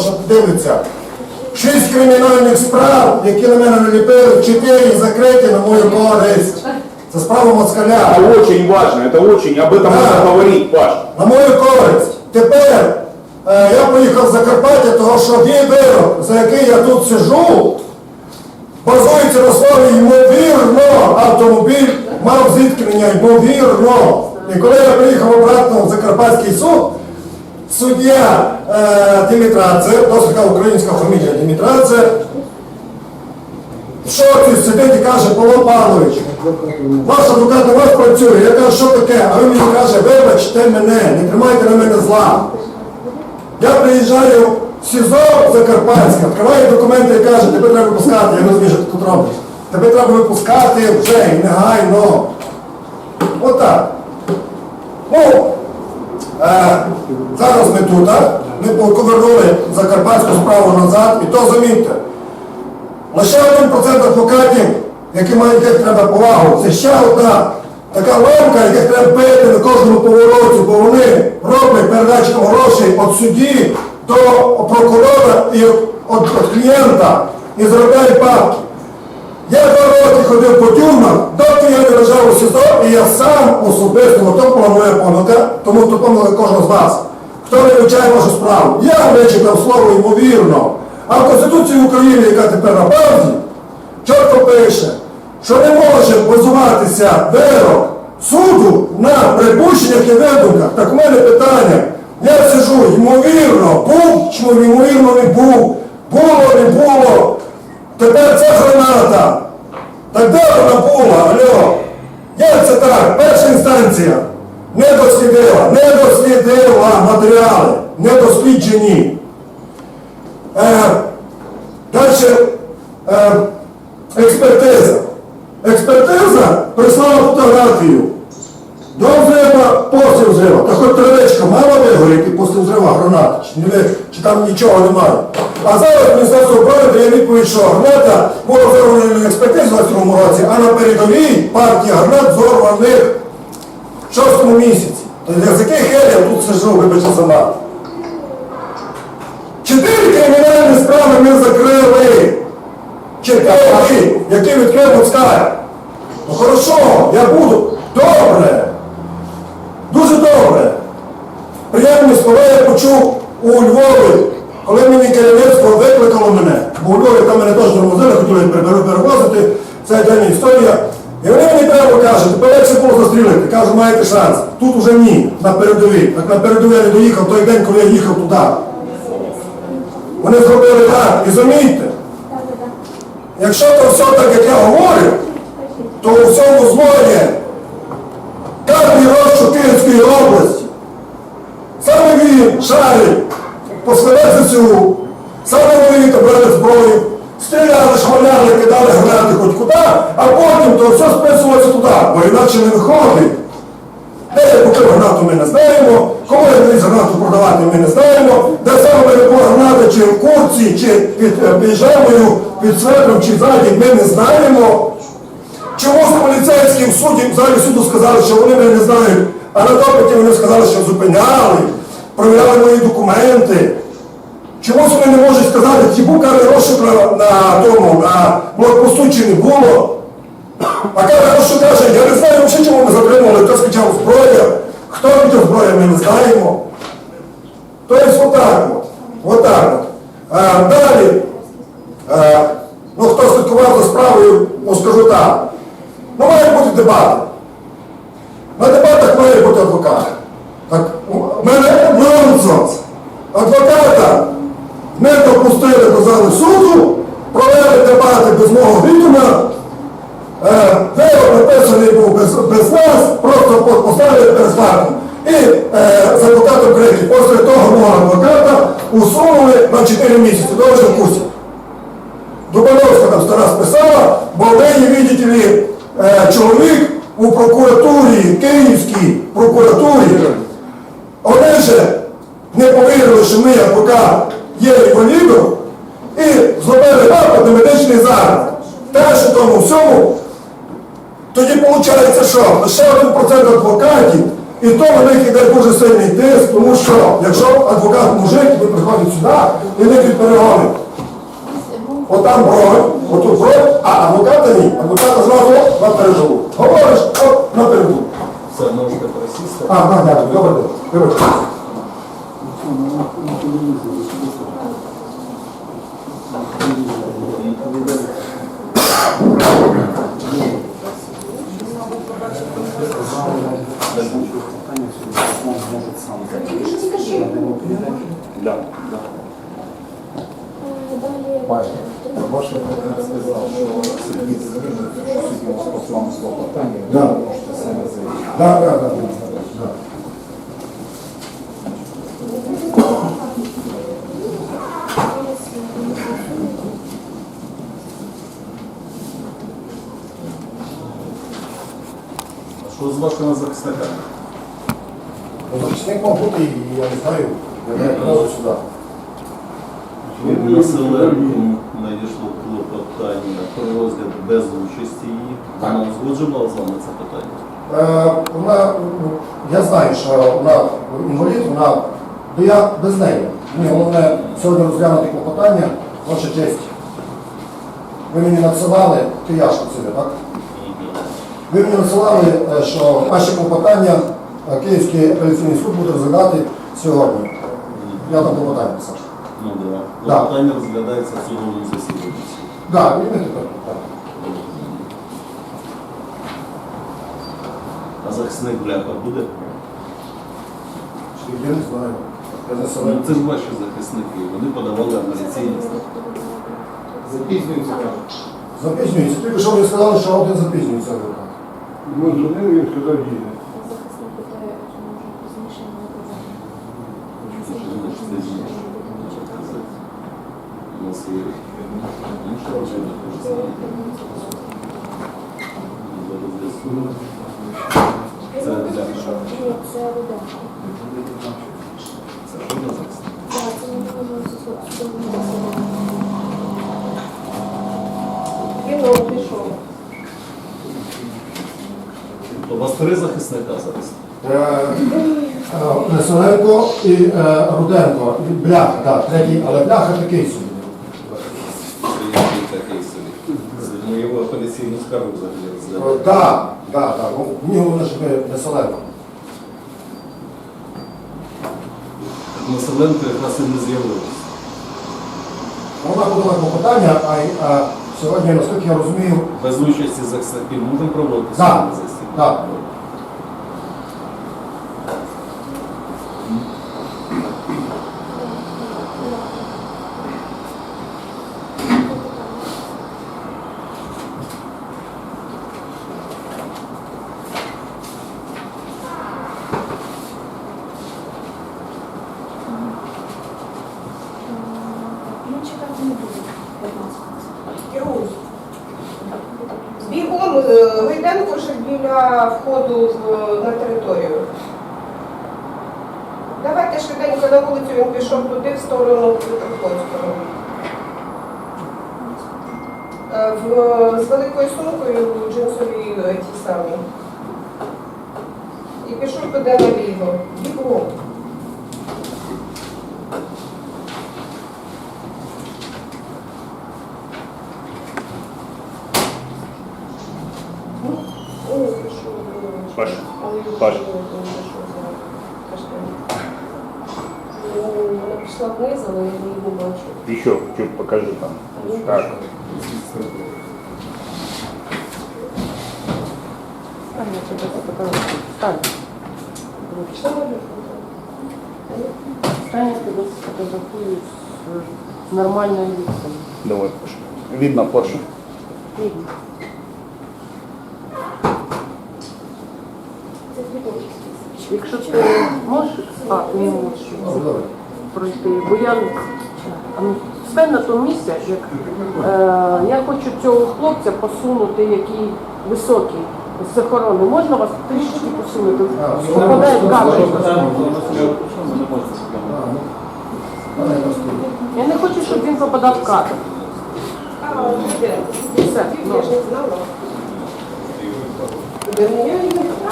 що дивиться. Шість кримінальних справ, які на мене наліпили, чотири закриті на мою користь. Це справа москаля. Это очень важно, это очень, об этом Да. надо говорить, Паш. На мою користь. Тепер е, я поїхав в Закарпаття, тому що мій вирок, за який я тут сижу, базується на слові ймовірно, автомобіль мав зіткнення ймовірно. І коли я приїхав обратно в Закарпатський суд, суддя е, Дімітрадзе, досить така українська фамілія Дімітрадзе, в шоці сидить і каже, Павло Павлович, ваш адвокат на вас працює. Я кажу, що таке? А він мені каже, вибачте мене, не тримайте на мене зла. Я приїжджаю в СІЗО Закарпатське, відкриваю документи і каже, тебе треба випускати. Я не розумію, що ти тут робиш. Тебе треба випускати вже і негайно. Отак. Ну, зараз ми тут, ми повернули Закарпатську справу назад, і то замітьте. Лише один процент адвокатів, які мають яких треба повагу. Це ще одна така ломка, яких треба бити на кожному повороті, бо вони роблять передачу грошей від судді до прокурора і від клієнта і заробляють бабки. Я два роки ходив по тюрмах, доки я не лежав у СІЗО, і я сам особисто, ну, то моя помилка, тому то помилка кожного з вас. Хто не вивчає вашу справу? Я вичитав слово ймовірно. А в Конституції України, яка тепер на правді, чітко пише, що не може базуватися вирок суду на припущеннях і видумках. Так у мене питання. Я сижу, ймовірно, був, чи ймовірно не був, було, не було. Тепер це граната. Так де вона була, алло? Як це так? Перша інстанція не дослідила, не дослідила матеріали, не досліджені. Е, далі е, експертиза. Експертиза прислала фотографію. До взрива, після взрива. Та хоч травичка мала вигоріти після взрива гранати, чи, чи там нічого немає. А зараз Міністерство оборони дає відповідь, що граната була взорвана на експертизу в 22 році, а на передовій партія гранат зорваних в шостому місяці. Тобто з яких я тут сижу, вибачте за мат. Чотири кримінальні справи ми закрили. Чотири, які відкрив Москаль. Ну хорошо, я буду. Добре. Дуже добре. Приємні слова я почув у Львові, коли мені керівництво викликало мене. Бо у Львові мене теж тормозили, хотіли перевозити. Це день історія. І вони мені прямо кажуть, тепер це було застрілити? Кажу, маєте шанс. Тут уже ні, на передовій. Так на передовій я не доїхав той день, коли я їхав туди. Вони зробили так. І замітьте, якщо то все так, як я говорю, то у всьому злоє Кожний розшук Київської області. Саме він шарить по ЗСУ, саме вони брали зброю, стріляли, шмаляли, кидали гранати хоч куди, а потім то все списувалося туди, бо інакше не виходить. Де купив гранату, ми не знаємо, кого я гранату продавати, ми не знаємо, де саме була граната, чи в курці, чи під е, піжамою, під светром, чи ззаді, ми не знаємо. Чомусь поліцейським судді в залі суду сказали, що вони мене не знають, а на допиті вони сказали, що зупиняли, провіряли мої документи. Чомусь вони не можуть сказати, чи був карний розшук на, на тому, на блокпосту, чи не було. А карний розшук каже, я не знаю взагалі, чому ми затримали, хто скачав зброю, хто віддав зброю, ми не знаємо. Тобто отак от. Отак от. А, далі. Е, ну, хто слідкував за справою, ну скажу так. Ну, мають бути дебати. На дебатах має бути адвокат. Мене нонсенс. Адвоката не допустили до зали суду, провели дебати без мого відома. Е, Вирок написаний був без, без нас, просто по- поставили перед фактом. І е, з адвокатом Греки, після того мого адвоката усунули на 4 місяці. Добре, в. Дубановська там стара списала, бо в неї, видите ли, чоловік у прокуратурі, Київській прокуратурі, вони же не повірили, що ми адвокат є інвалідом, і зробили напад на медичний заклад. Теж у тому всьому, тоді виходить, що лише 1% адвокатів І то на них іде дуже сильний тиск, тому що якщо адвокат мужик, він приходить сюди, і них перегонить. Отам бронь, отут бронь, а адвоката ні. Адвоката зразу на передову. Говориш, от на передову. Все, можете присісти. А, на, дякую, добре день. Вибачте. Да. Ваше сказав, що Сергій Зміни, що судді по вам клопотання, Да. ви можете саме заявити. Да, да, да, да. Що з вашими захисниками? Ну, Захисник мав бути, і я не знаю, я одразу сюди. Від населенку надійшло клопотання про розгляд без участі її. Вона узгоджувала з вами це питання. Е, вона, ну, я знаю, що вона інвалід, вона, то я без неї. Мені головне сьогодні розглянути клопотання, ваша честь. Ви мені надсилали, ти я ж працюю, так? Ви мені надсилали, е, що ваші клопотання е, Київський апеляційний суд буде розглядати сьогодні. Я там клопотання писав. Ну да. Да. Клопотання розглядається в судовому засіданні. Так, і ми тепер. так. А захисник бляха буде? Я не знаю. Я Ну, це ж ваші захисники. Вони подавали апеляційні Запізнюється, кажуть. Запізнюється. Тільки що мені сказали, що один запізнюється. Ми дзвонили, він сказав, їде. Захисник питає, чи може пізніше не казати. У нас є інша? Ні, це Руденко. Це? Так, не було. Він пішов. То у вас три захисника зараз. Е, е, і е, Руденко. Бляха, так, третій, але бляха такий собі. Такий собі. Ми його апеляційну скаргу взагалі розглядаємо. Так, так, так. Ну, Мені головне, щоб Несоленко. Населенко якраз і не з'явилося. Вона подала клопотання, а, а сьогодні, наскільки я розумію, Без участі за можемо проводити Так, так. Ну, чекати не буде. будь ласка. Ірусь. Бігом е, Гайденко вже біля входу на територію. Давайте швиденько на вулицю, він пішов туди, в сторону Петроходського. Е, з великою сумкою джинсові е, ті самі. І пішов туди наліво. Бігом. Ну, Ой, пішов. е, Паш, Але його Паш. не знайшов зараз. Каштан. Ну, Вона пішла вниз, але я її не бачу. Еще чуть покажи там. Так. Що вона Станет, когда сфотографируют с нормальной лицом. Давай, Паша. Видно, Паша. Видно. Це дві Якщо ти можеш, а ти не можеш добре. Пройти, бо я ну, на тому місці, як е, я хочу цього хлопця посунути, який високий з охорони. Можна вас трішечки посунути? Попадає в ну, тут. Я не хочу, щоб він попадав в кадр. Все,